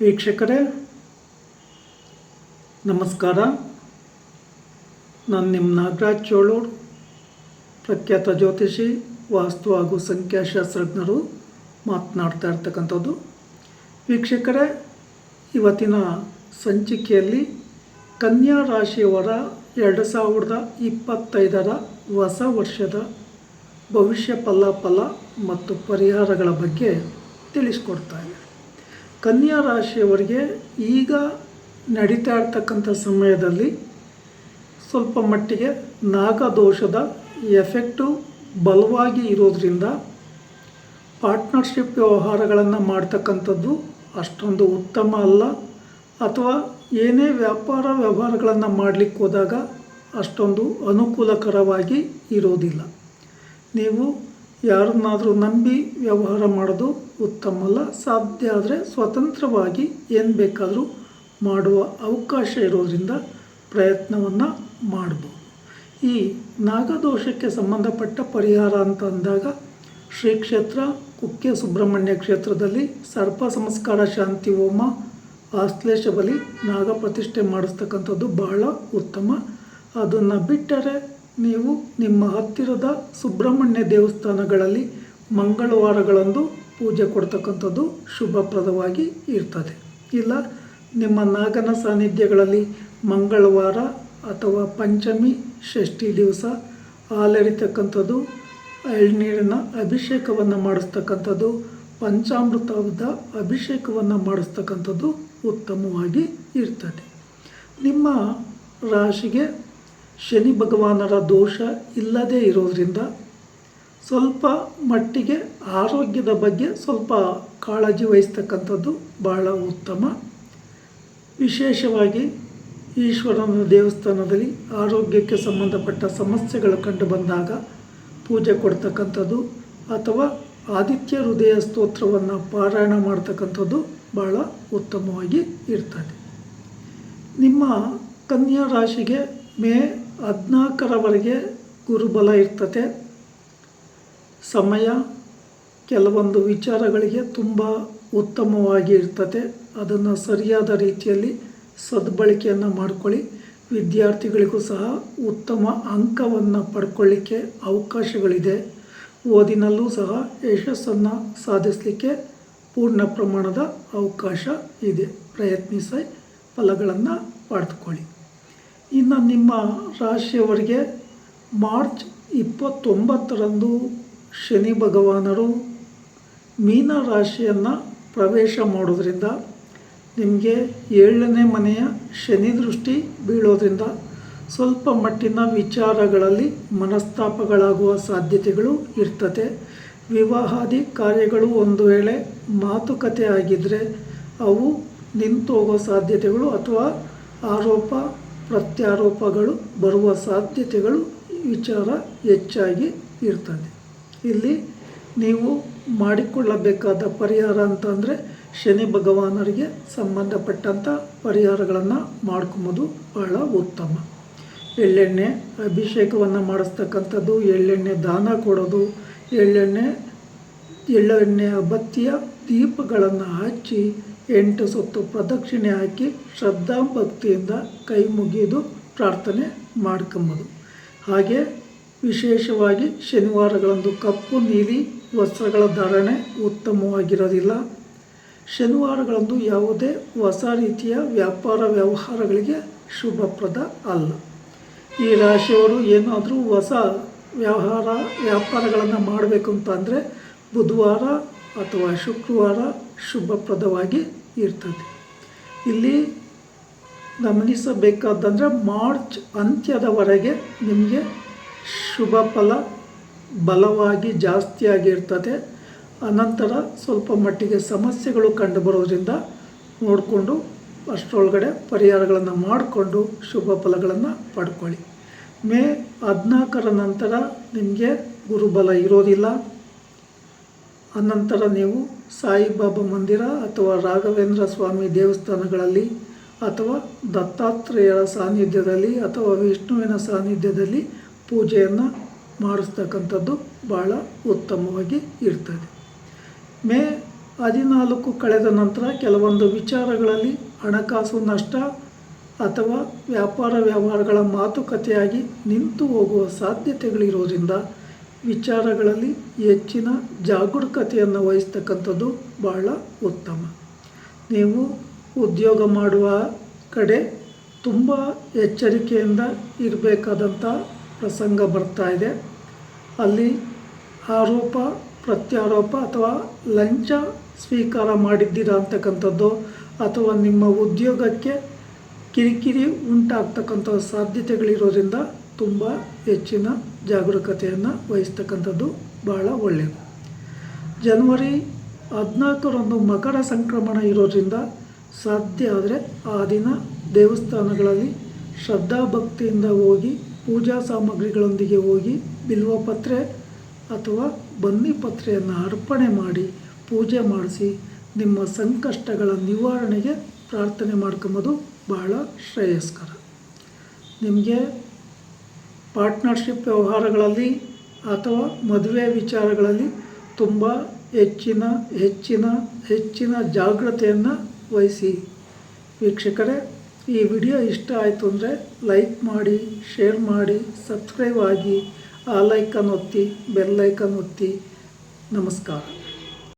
ವೀಕ್ಷಕರೇ, ನಮಸ್ಕಾರ. ನಾನು ನಿಮ್ಮ ನಾಗರಾಜ್ ಚೋಳೂರ್ ಪ್ರಖ್ಯಾತ ಜ್ಯೋತಿಷಿ, ವಾಸ್ತು ಹಾಗೂ ಸಂಖ್ಯಾಶಾಸ್ತ್ರಜ್ಞರು ಮಾತನಾಡ್ತಾ ಇರ್ತಕ್ಕಂಥದ್ದು. ವೀಕ್ಷಕರೇ, ಇವತ್ತಿನ ಸಂಚಿಕೆಯಲ್ಲಿ ಕನ್ಯಾ ರಾಶಿಯವರ ಎರಡು ಸಾವಿರದ ಇಪ್ಪತ್ತೈದರ ಹೊಸ ವರ್ಷದ ಭವಿಷ್ಯ ಫಲಾಫಲ ಮತ್ತು ಪರಿಹಾರಗಳ ಬಗ್ಗೆ ತಿಳಿಸ್ಕೊಡ್ತಾ ಇದೆ ಕನ್ಯಾ ರಾಶಿಯವರಿಗೆ ಈಗ ನಡೀತಾ ಇರ್ತಕ್ಕಂಥ ಸಮಯದಲ್ಲಿ ಸ್ವಲ್ಪ ಮಟ್ಟಿಗೆ ನಾಗದೋಷದ ಎಫೆಕ್ಟು ಬಲವಾಗಿ ಇರೋದರಿಂದ ಪಾರ್ಟ್ನರ್ಶಿಪ್ ವ್ಯವಹಾರಗಳನ್ನು ಮಾಡ್ತಕ್ಕಂಥದ್ದು ಅಷ್ಟೊಂದು ಉತ್ತಮ ಅಲ್ಲ. ಅಥವಾ ಏನೇ ವ್ಯಾಪಾರ ವ್ಯವಹಾರಗಳನ್ನು ಮಾಡಲಿಕ್ಕೆ ಹೋದಾಗ ಅಷ್ಟೊಂದು ಅನುಕೂಲಕರವಾಗಿ ಇರೋದಿಲ್ಲ. ನೀವು ಯಾರನ್ನಾದರೂ ನಂಬಿ ವ್ಯವಹಾರ ಮಾಡೋದು ಉತ್ತಮ ಅಲ್ಲ. ಸಾಧ್ಯ ಆದರೆ ಸ್ವತಂತ್ರವಾಗಿ ಏನು ಬೇಕಾದರೂ ಮಾಡುವ ಅವಕಾಶ ಇರೋದರಿಂದ ಪ್ರಯತ್ನವನ್ನು ಮಾಡ್ಬೋದು. ಈ ನಾಗದೋಷಕ್ಕೆ ಸಂಬಂಧಪಟ್ಟ ಪರಿಹಾರ ಅಂತ ಅಂದಾಗ ಶ್ರೀ ಕ್ಷೇತ್ರ ಕುಕ್ಕೆ ಸುಬ್ರಹ್ಮಣ್ಯ ಕ್ಷೇತ್ರದಲ್ಲಿ ಸರ್ಪ ಸಂಸ್ಕಾರ ಶಾಂತಿ ಹೋಮ ಆಶ್ಲೇಷ ಬಲಿ ನಾಗ ಪ್ರತಿಷ್ಠೆ ಮಾಡಿಸ್ತಕ್ಕಂಥದ್ದು ಬಹಳ ಉತ್ತಮ. ಅದನ್ನು ಬಿಟ್ಟರೆ ನೀವು ನಿಮ್ಮ ಹತ್ತಿರದ ಸುಬ್ರಹ್ಮಣ್ಯ ದೇವಸ್ಥಾನಗಳಲ್ಲಿ ಮಂಗಳವಾರಗಳಂದು ಪೂಜೆ ಕೊಡ್ತಕ್ಕಂಥದ್ದು ಶುಭಪ್ರದವಾಗಿ ಇರ್ತದೆ. ಇಲ್ಲ, ನಿಮ್ಮ ನಾಗನ ಸಾನ್ನಿಧ್ಯಗಳಲ್ಲಿ ಮಂಗಳವಾರ ಅಥವಾ ಪಂಚಮಿ ಷಷ್ಠಿ ದಿವಸ ಹಾಲೆರಿತಕ್ಕಂಥದ್ದು ಎಳ್ನೀರಿನ ಅಭಿಷೇಕವನ್ನು ಮಾಡಿಸ್ತಕ್ಕಂಥದ್ದು ಪಂಚಾಮೃತದ ಅಭಿಷೇಕವನ್ನು ಮಾಡಿಸ್ತಕ್ಕಂಥದ್ದು ಉತ್ತಮವಾಗಿ ಇರ್ತದೆ. ನಿಮ್ಮ ರಾಶಿಗೆ ಶನಿ ಭಗವಾನರ ದೋಷ ಇಲ್ಲದೇ ಇರೋದರಿಂದ ಸ್ವಲ್ಪ ಮಟ್ಟಿಗೆ ಆರೋಗ್ಯದ ಬಗ್ಗೆ ಸ್ವಲ್ಪ ಕಾಳಜಿ ವಹಿಸ್ತಕ್ಕಂಥದ್ದು ಬಹಳ ಉತ್ತಮ. ವಿಶೇಷವಾಗಿ ಈಶ್ವರನ ದೇವಸ್ಥಾನದಲ್ಲಿ ಆರೋಗ್ಯಕ್ಕೆ ಸಂಬಂಧಪಟ್ಟ ಸಮಸ್ಯೆಗಳು ಕಂಡು ಬಂದಾಗ ಪೂಜೆ ಕೊಡ್ತಕ್ಕಂಥದ್ದು ಅಥವಾ ಆದಿತ್ಯ ಹೃದಯ ಸ್ತೋತ್ರವನ್ನು ಪಾರಾಯಣ ಮಾಡ್ತಕ್ಕಂಥದ್ದು ಬಹಳ ಉತ್ತಮವಾಗಿ ಇರ್ತದೆ. ನಿಮ್ಮ ಕನ್ಯಾ ರಾಶಿಗೆ ಮೇ ಹದಿನಾಲ್ಕರವರೆಗೆ ಗುರುಬಲ ಇರ್ತದೆ. ಸಮಯ ಕೆಲವೊಂದು ವಿಚಾರಗಳಿಗೆ ತುಂಬ ಉತ್ತಮವಾಗಿ ಇರ್ತದೆ. ಅದನ್ನು ಸರಿಯಾದ ರೀತಿಯಲ್ಲಿ ಸದ್ಬಳಕೆಯನ್ನು ಮಾಡಿಕೊಳ್ಳಿ. ವಿದ್ಯಾರ್ಥಿಗಳಿಗೂ ಸಹ ಉತ್ತಮ ಅಂಕವನ್ನು ಪಡ್ಕೊಳ್ಳಿಕ್ಕೆ ಅವಕಾಶಗಳಿದೆ. ಓದಿನಲ್ಲೂ ಸಹ ಯಶಸ್ಸನ್ನು ಸಾಧಿಸಲಿಕ್ಕೆ ಪೂರ್ಣ ಪ್ರಮಾಣದ ಅವಕಾಶ ಇದೆ. ಪ್ರಯತ್ನಿಸಿ ಫಲಗಳನ್ನು ಪಡೆದುಕೊಳ್ಳಿ. ಇನ್ನು ನಿಮ್ಮ ರಾಶಿಯವರಿಗೆ ಮಾರ್ಚ್ ಇಪ್ಪತ್ತೊಂಬತ್ತರಂದು ಶನಿ ಭಗವಾನರು ಮೀನ ರಾಶಿಯನ್ನು ಪ್ರವೇಶ ಮಾಡೋದ್ರಿಂದ ನಿಮಗೆ ಏಳನೇ ಮನೆಯ ಶನಿ ದೃಷ್ಟಿ ಬೀಳೋದ್ರಿಂದ ಸ್ವಲ್ಪ ಮಟ್ಟಿನ ವಿಚಾರಗಳಲ್ಲಿ ಮನಸ್ತಾಪಗಳಾಗುವ ಸಾಧ್ಯತೆಗಳು ಇರ್ತದೆ. ವಿವಾಹಾದಿ ಕಾರ್ಯಗಳು ಒಂದು ವೇಳೆ ಮಾತುಕತೆ ಆಗಿದ್ದರೆ ಅವು ನಿಂತೋಗೋ ಸಾಧ್ಯತೆಗಳು ಅಥವಾ ಆರೋಪ ಪ್ರತ್ಯಾರೋಪಗಳು ಬರುವ ಸಾಧ್ಯತೆಗಳು ವಿಚಾರ ಹೆಚ್ಚಾಗಿ ಇರ್ತದೆ. ಇಲ್ಲಿ ನೀವು ಮಾಡಿಕೊಳ್ಳಬೇಕಾದ ಪರಿಹಾರ ಅಂತಂದರೆ ಶನಿ ಭಗವಾನರಿಗೆ ಸಂಬಂಧಪಟ್ಟಂಥ ಪರಿಹಾರಗಳನ್ನು ಮಾಡ್ಕೊಂಬೋದು ಬಹಳ ಉತ್ತಮ. ಎಳ್ಳೆಣ್ಣೆ ಅಭಿಷೇಕವನ್ನು ಮಾಡಿಸ್ತಕ್ಕಂಥದ್ದು, ಎಳ್ಳೆಣ್ಣೆ ದಾನ ಕೊಡೋದು, ಎಳ್ಳೆಣ್ಣೆ ಎಳ್ಳೆಣ್ಣೆಯ ಬತ್ತಿಯ ದೀಪಗಳನ್ನು ಹಚ್ಚಿ ಎಂಟು ಸುತ್ತು ಪ್ರದಕ್ಷಿಣೆ ಹಾಕಿ ಶ್ರದ್ಧಾ ಭಕ್ತಿಯಿಂದ ಕೈ ಮುಗಿದು ಪ್ರಾರ್ಥನೆ ಮಾಡ್ಕೊಂಬೋದು. ಹಾಗೆ ವಿಶೇಷವಾಗಿ ಶನಿವಾರಗಳಂದು ಕಪ್ಪು, ನೀಲಿ ವಸ್ತ್ರಗಳ ಧಾರಣೆ ಉತ್ತಮವಾಗಿರೋದಿಲ್ಲ. ಶನಿವಾರಗಳಂದು ಯಾವುದೇ ಹೊಸ ರೀತಿಯ ವ್ಯಾಪಾರ ವ್ಯವಹಾರಗಳಿಗೆ ಶುಭಪ್ರದ ಅಲ್ಲ. ಈ ರಾಶಿಯವರು ಏನಾದರೂ ಹೊಸ ವ್ಯವಹಾರ ವ್ಯಾಪಾರಗಳನ್ನು ಮಾಡಬೇಕು ಅಂತ ಬುಧವಾರ ಅಥವಾ ಶುಕ್ರವಾರ ಶುಭಪ್ರದವಾಗಿ ಇರ್ತದೆ. ಇಲ್ಲಿ ಗಮನಿಸಬೇಕಾದಂದರೆ ಮಾರ್ಚ್ ಅಂತ್ಯದವರೆಗೆ ನಿಮಗೆ ಶುಭ ಫಲ ಬಲವಾಗಿ ಜಾಸ್ತಿಯಾಗಿರ್ತದೆ. ಅನಂತರ ಸ್ವಲ್ಪ ಮಟ್ಟಿಗೆ ಸಮಸ್ಯೆಗಳು ಕಂಡುಬರೋದ್ರಿಂದ ನೋಡಿಕೊಂಡು ಅಷ್ಟರೊಳಗಡೆ ಪರಿಹಾರಗಳನ್ನು ಮಾಡಿಕೊಂಡು ಶುಭ ಫಲಗಳನ್ನು ಪಡ್ಕೊಳ್ಳಿ. ಮೇ ಹದಿನಾಲ್ಕರ ನಂತರ ನಿಮಗೆ ಗುರುಬಲ ಇರೋದಿಲ್ಲ. ಅನಂತರ ನೀವು ಸಾಯಿಬಾಬಾ ಮಂದಿರ ಅಥವಾ ರಾಘವೇಂದ್ರ ಸ್ವಾಮಿ ದೇವಸ್ಥಾನಗಳಲ್ಲಿ ಅಥವಾ ದತ್ತಾತ್ರೇಯರ ಸಾನ್ನಿಧ್ಯದಲ್ಲಿ ಅಥವಾ ವಿಷ್ಣುವಿನ ಸಾನ್ನಿಧ್ಯದಲ್ಲಿ ಪೂಜೆಯನ್ನು ಮಾಡಿಸ್ತಕ್ಕಂಥದ್ದು ಭಾಳ ಉತ್ತಮವಾಗಿ ಇರ್ತದೆ. ಮೇ ಹದಿನಾಲ್ಕು ಕಳೆದ ನಂತರ ಕೆಲವೊಂದು ವಿಚಾರಗಳಲ್ಲಿ ಹಣಕಾಸು ನಷ್ಟ ಅಥವಾ ವ್ಯಾಪಾರ ವ್ಯವಹಾರಗಳ ಮಾತುಕತೆಯಾಗಿ ನಿಂತು ಹೋಗುವ ಸಾಧ್ಯತೆಗಳಿರೋದ್ರಿಂದ ವಿಚಾರಗಳಲ್ಲಿ ಹೆಚ್ಚಿನ ಜಾಗರೂಕತೆಯನ್ನು ವಹಿಸ್ತಕ್ಕಂಥದ್ದು ಬಹಳ ಉತ್ತಮ. ನೀವು ಉದ್ಯೋಗ ಮಾಡುವ ಕಡೆ ತುಂಬ ಎಚ್ಚರಿಕೆಯಿಂದ ಇರಬೇಕಾದಂಥ ಪ್ರಸಂಗ ಬರ್ತಾ ಇದೆ. ಅಲ್ಲಿ ಆರೋಪ, ಪ್ರತ್ಯಾರೋಪ ಅಥವಾ ಲಂಚ ಸ್ವೀಕಾರ ಮಾಡಿದ್ದೀರಾ ಅಂತಕ್ಕಂಥದ್ದು ಅಥವಾ ನಿಮ್ಮ ಉದ್ಯೋಗಕ್ಕೆ ಕಿರಿಕಿರಿ ಉಂಟಾಗ್ತಕ್ಕಂಥ ಸಾಧ್ಯತೆಗಳಿರೋದ್ರಿಂದ ತುಂಬ ಹೆಚ್ಚಿನ ಜಾಗರೂಕತೆಯನ್ನು ವಹಿಸ್ತಕ್ಕಂಥದ್ದು ಬಹಳ ಒಳ್ಳೆಯದು ಜನವರಿ ಹದಿನಾಲ್ಕರಂದು ಮಕರ ಸಂಕ್ರಮಣ ಇರೋದ್ರಿಂದ ಸಾಧ್ಯ ಆದರೆ ಆ ದಿನ ದೇವಸ್ಥಾನಗಳಲ್ಲಿ ಶ್ರದ್ಧಾಭಕ್ತಿಯಿಂದ ಹೋಗಿ, ಪೂಜಾ ಸಾಮಗ್ರಿಗಳೊಂದಿಗೆ ಹೋಗಿ ಬಿಲ್ವಪತ್ರೆ ಅಥವಾ ಬನ್ನಿ ಪತ್ರೆಯನ್ನು ಅರ್ಪಣೆ ಮಾಡಿ ಪೂಜೆ ಮಾಡಿಸಿ ನಿಮ್ಮ ಸಂಕಷ್ಟಗಳ ನಿವಾರಣೆಗೆ ಪ್ರಾರ್ಥನೆ ಮಾಡ್ಕೊಂಬೋದು ಬಹಳ ಶ್ರೇಯಸ್ಕರ. ನಿಮಗೆ ಪಾರ್ಟ್ನರ್ಶಿಪ್ ವ್ಯವಹಾರಗಳಲ್ಲಿ ಅಥವಾ ಮದುವೆ ವಿಚಾರಗಳಲ್ಲಿ ತುಂಬ ಹೆಚ್ಚಿನ ಹೆಚ್ಚಿನ ಹೆಚ್ಚಿನ ಜಾಗ್ರತೆಯನ್ನು ವಹಿಸಿ. ವೀಕ್ಷಕರೇ, ಈ ವಿಡಿಯೋ ಇಷ್ಟ ಆಯಿತು ಅಂದರೆ ಲೈಕ್ ಮಾಡಿ, ಶೇರ್ ಮಾಡಿ, ಸಬ್ಸ್ಕ್ರೈಬ್ ಆಗಿ, ಆ ಲೈಕನ್ ಒತ್ತಿ, ಬೆಲ್ ಐಕನ್ ಒತ್ತಿ. ನಮಸ್ಕಾರ.